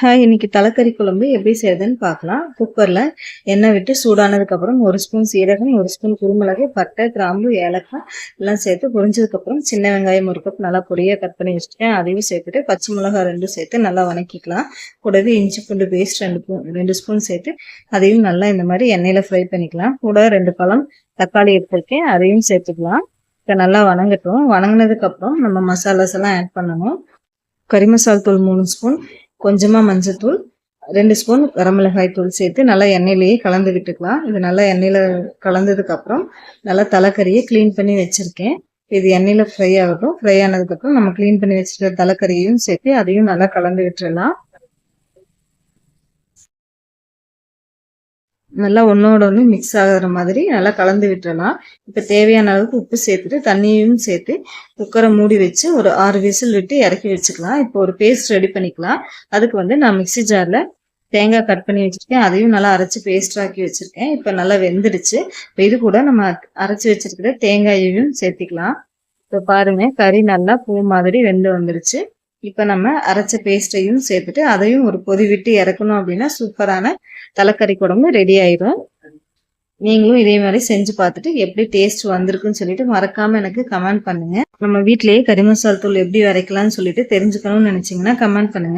Hi இன்றைக்கி தலைக்கறி குழம்பு எப்படி செய்யறதுன்னு பார்க்கலாம். குக்கரில் எண்ணெய் விட்டு சூடானதுக்கப்புறம் ஒரு ஸ்பூன் சீரகம் ஒரு ஸ்பூன் குருமிளகு பட்டை கிராம்பு ஏலக்காய் எல்லாம் சேர்த்து பொரிஞ்சதுக்கப்புறம் சின்ன வெங்காயம் ஒரு கப் நல்லா பொடியாக கட் பண்ணி வச்சுட்டேன். அதையும் சேர்த்துட்டு பச்சை மிளகாய் ரெண்டும் சேர்த்து நல்லா வணக்கிக்கலாம். கூடவே இஞ்சி பூண்டு பேஸ்ட் ரெண்டு ரெண்டு ஸ்பூன் சேர்த்து அதையும் நல்லா இந்த மாதிரி எண்ணெயில் ஃப்ரை பண்ணிக்கலாம். கூட ரெண்டு பழம் தக்காளி எடுத்துருக்கேன். அதையும் சேர்த்துக்கலாம். இப்போ நல்லா வணங்கட்டும். வணங்கினதுக்கப்புறம் நம்ம மசாலாஸ் எல்லாம் ஆட் பண்ணணும். கறி மசால் தூள் மூணு ஸ்பூன் கொஞ்சமாக மஞ்சத்தூள் ரெண்டு ஸ்பூன் வரமிளகாய் தூள் சேர்த்து நல்லா எண்ணெயிலேயே கலந்து விட்டுக்கலாம். இது நல்லா எண்ணெயில் கலந்ததுக்கப்புறம் நல்லா தலைக்கறியை க்ளீன் பண்ணி வச்சுருக்கேன். இது எண்ணெயில் ஃப்ரை ஆகட்டும். ஃப்ரை ஆனதுக்கப்புறம் நம்ம க்ளீன் பண்ணி வச்சுருக்க தலைக்கறியையும் சேர்த்து அதையும் நல்லா கலந்து விட்டுறலாம். நல்லா ஒன்றோட ஒன்று மிக்ஸ் ஆகிற மாதிரி நல்லா கலந்து விட்டுறலாம். இப்போ தேவையான அளவுக்கு உப்பு சேர்த்துட்டு தண்ணியும் சேர்த்து குக்கரை மூடி வச்சு ஒரு ஆறு விசில் விட்டு இறக்கி வச்சுக்கலாம். இப்போ ஒரு பேஸ்ட் ரெடி பண்ணிக்கலாம். அதுக்கு வந்து நான் மிக்சி ஜாரில் தேங்காய் கட் பண்ணி வச்சுருக்கேன். அதையும் நல்லா அரைச்சி பேஸ்ட் ஆக்கி வச்சுருக்கேன். இப்போ நல்லா வெந்துடுச்சு இப்போ இது கூட நம்ம அரைச்சி வச்சிருக்கிற தேங்காயையும் சேர்த்திக்கலாம். இப்போ பாருங்கள் கறி நல்லா பூ மாதிரி வெந்து வந்துருச்சு. இப்போ நம்ம அரைச்ச பேஸ்ட்டையும் சேர்த்துட்டு அதையும் ஒரு கொதி விட்டு இறக்கணும் அப்படின்னா சூப்பரான தலைக்கறி குழம்பு ரெடி ஆயிடும் நீங்களும் இதே மாதிரி செஞ்சு பார்த்துட்டு எப்படி டேஸ்ட் வந்திருக்குன்னு சொல்லிட்டு மறக்காம எனக்கு கமெண்ட் பண்ணுங்க. நம்ம வீட்லயே கறி மசால் தூள் எப்படி வரைக்கலாம்னு சொல்லிட்டு தெரிஞ்சுக்கணும்னு நினைச்சீங்கன்னா கமெண்ட் பண்ணுங்க.